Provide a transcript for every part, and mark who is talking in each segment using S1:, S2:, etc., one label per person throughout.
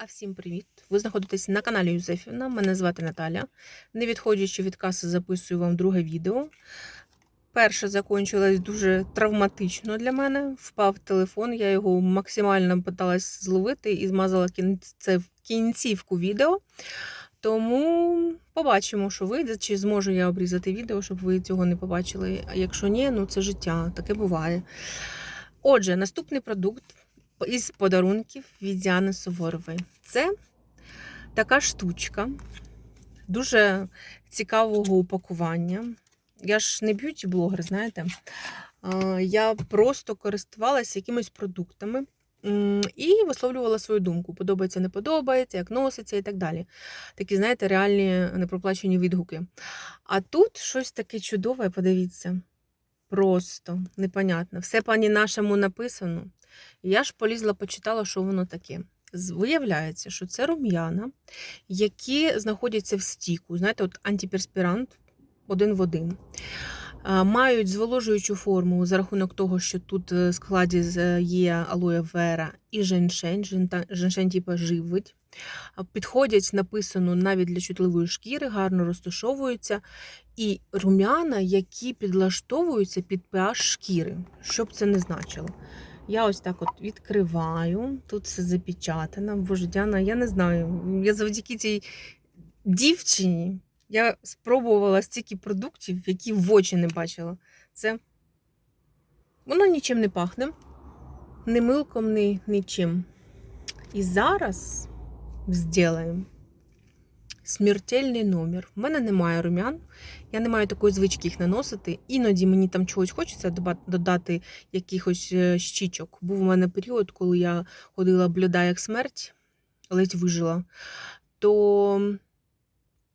S1: А всім привіт! Ви знаходитесь на каналі Юзефівна. Мене звати Наталя. Не відходячи від каси, записую вам друге відео. Перше закінчилось дуже травматично для мене. Впав телефон, я його максимально питалась зловити і змазала це в кінцівку відео. Тому побачимо, що вийде, чи зможу я обрізати відео, щоб ви цього не побачили. А якщо ні, ну це життя, таке буває. Отже, наступний продукт із подарунків від Діани Суворової. Це така штучка, дуже цікавого упакування. Я ж не б'юті-блогер, знаєте. Я просто користувалася якимись продуктами і висловлювала свою думку. Подобається, не подобається, як носиться і так далі. Такі, знаєте, реальні непроплачені відгуки. А тут щось таке чудове, подивіться. Просто непонятно. Все пані нашому написано. Я ж полізла, почитала, що воно таке. Виявляється, що це рум'яна, які знаходяться в стіку. Знаєте, от антиперспірант один в один. Мають зволожуючу форму за рахунок того, що тут е, в складі є алоє вера і женьшень. Жента- Женьшень типу живить. Підходять, написано навіть для чутливої шкіри, гарно розташовуються. І рум'яна, які підлаштовуються під pH шкіри, що б це не значило. Я ось так от відкриваю, тут все запечатано. Боже, Діана, я не знаю. Я завдяки цій дівчині я спробувала стільки продуктів, які в очі не бачила. Це воно нічим не пахне, ні милком, ні нічим. І зараз зробимо смертельний номер. У мене немає рум'ян, я не маю такої звички їх наносити. Іноді мені там чогось хочеться додати якихось е, щічок. Був у мене період, коли я ходила блюда як смерть, ледь вижила, то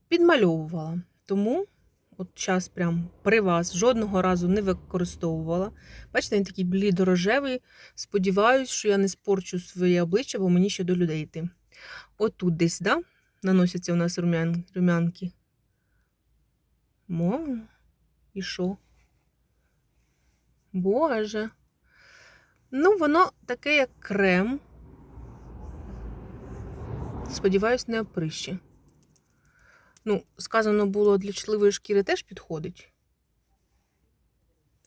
S1: підмальовувала. Тому от зараз прям при вас жодного разу не використовувала. Бачите, він такий блідорожевий. Сподіваюсь, що я не спорчу своє обличчя, бо мені ще до людей йти. Отут десь, да? Наносяться у нас румян, румянки. Мо, і що? Боже. Ну, воно таке, як крем. Сподіваюсь, не оприще. Ну, сказано було, для чутливої шкіри теж підходить.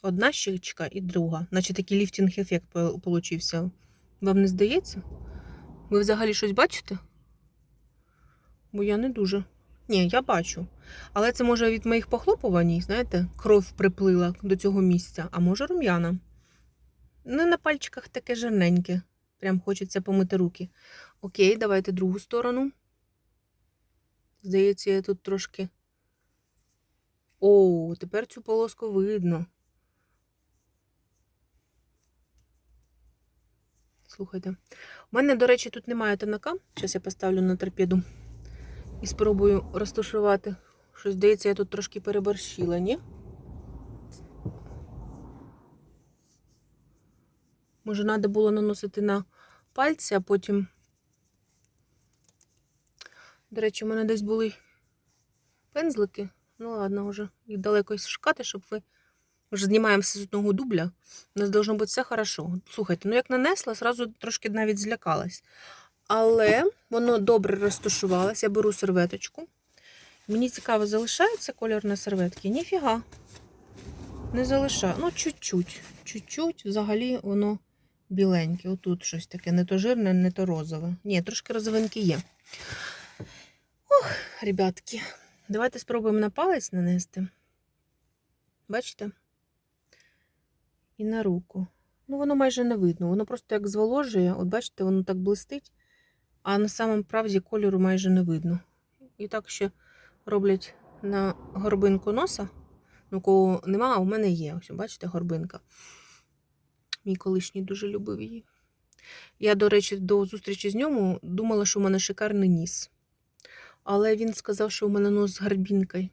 S1: Одна щічка і друга. Наче такий ліфтинг-ефект получився. Вам не здається? Ви взагалі щось бачите? Бо я не дуже. Ні, я бачу. Але це може від моїх похлопувань, знаєте, кров приплила до цього місця, а може рум'яна. Ну, на пальчиках таке жирненьке. Прям хочеться помити руки. Окей, давайте другу сторону. Здається, я тут трошки. О, тепер цю полоску видно. Слухайте. У мене, до речі, тут немає тонака. Зараз я поставлю на торпеду і спробую розташувати. Щось здається, я тут трошки переборщила, ні? Може, треба було наносити на пальці, а потім. До речі, у мене десь були пензлики. Ну ладно, вже їх далеко шукати, щоб ви. Ми ж знімаємо з одного дубля. У нас должно бути все хорошо. Слухайте, ну як нанесла, зразу трошки навіть злякалась. Але воно добре розташувалось. Я беру серветочку. Мені цікаво, залишається кольор на серветки? Ніфіга. Не залишаю. Ну, чуть-чуть. Чуть-чуть. Взагалі воно біленьке. Отут щось таке, не то жирне, не то розове. Ні, трошки розовинки є. Ох, ребятки, давайте спробуємо на палець нанести. Бачите? І на руку. Ну, воно майже не видно. Воно просто як зволожує. От бачите, воно так блистить, а на самому правді кольору майже не видно. І так ще роблять на горбинку носа. Ну, кого нема, а у мене є. Ось, бачите, горбинка. Мій колишній дуже любив її. Я, до речі, до зустрічі з ньому думала, що у мене шикарний ніс. Але він сказав, що у мене нос з гарбінкою.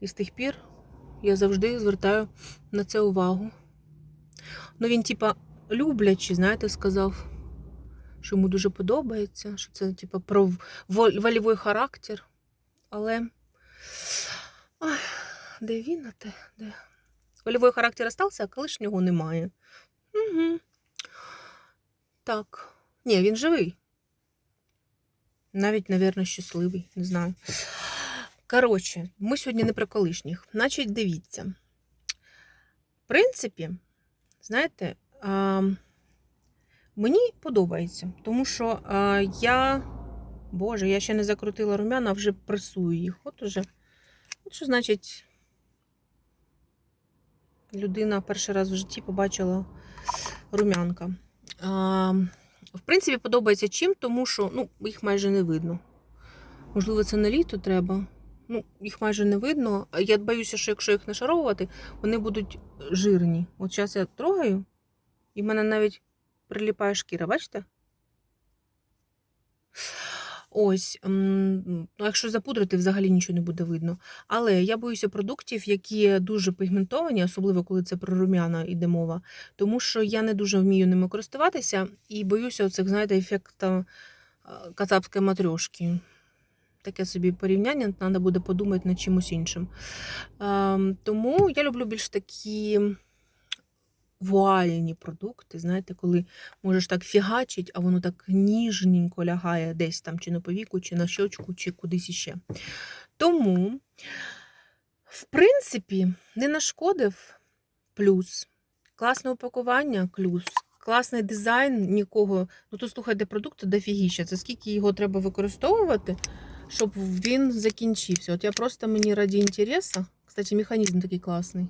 S1: І з тих пір я завжди звертаю на це увагу. Ну, він, типа, люблячи, знаєте, сказав, що йому дуже подобається, що це, типа, про вол- волевий характер. Але. Ай, де він, а те? Де? Волевий характер остався, а колишнього немає. Угу. Так. Ні, він живий. Навіть, мабуть, щасливий, не знаю. Коротше, ми сьогодні не про колишніх. Значить, дивіться. В принципі, знаєте, мені подобається, тому що я, Боже, я ще не закрутила румяна, вже пресую їх. От уже. От що значить, людина перший раз в житті побачила румянка. В принципі, подобається чим, тому що ну, їх майже не видно. Можливо, це на літо треба. Ну, їх майже не видно. Я боюся, що якщо їх нашаровувати, вони будуть жирні. От зараз я трогаю, і в мене навіть приліпає шкіра, бачите? Ось, ну, якщо запудрити, взагалі нічого не буде видно. Але я боюся продуктів, які дуже пігментовані, особливо коли це про рум'яна йде мова, тому що я не дуже вмію ними користуватися і боюся оцих, знаєте, ефекту кацапської матрьошки. Таке собі порівняння, треба буде подумати над чимось іншим. Ем, Тому я люблю більш такі вуальні продукти, знаєте, коли можеш так фігачить, а воно так ніжненько лягає десь там, чи на повіку, чи на щочку, чи кудись іще. Тому, в принципі, не нашкодив плюс. Класне упакування, плюс. Класний дизайн, нікого. Ну, то слухайте, продукту дофігіща. Це скільки його треба використовувати, щоб він закінчився. От я просто мені раді інтересу. Кстати, механізм такий класний.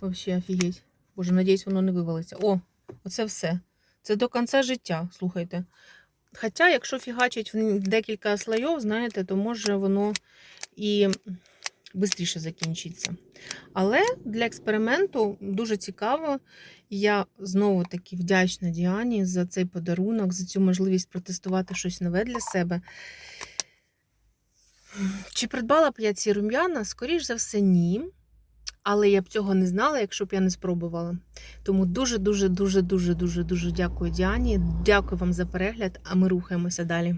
S1: Вообще офігеть. Боже, надіюсь, воно не вивалиться. О, оце все. Це до кінця життя, слухайте. Хоча, якщо фігачить в декілька слоїв, знаєте, то може воно і швидше закінчиться. Але для експерименту дуже цікаво. Я знову таки вдячна Діані за цей подарунок, за цю можливість протестувати щось нове для себе. Чи придбала б я ці рум'яна? Скоріш за все, ні. Але я б цього не знала, якщо б я не спробувала. Тому дуже, дуже, дуже, дуже, дуже, дуже дякую Діані. Дякую вам за перегляд, а ми рухаємося далі.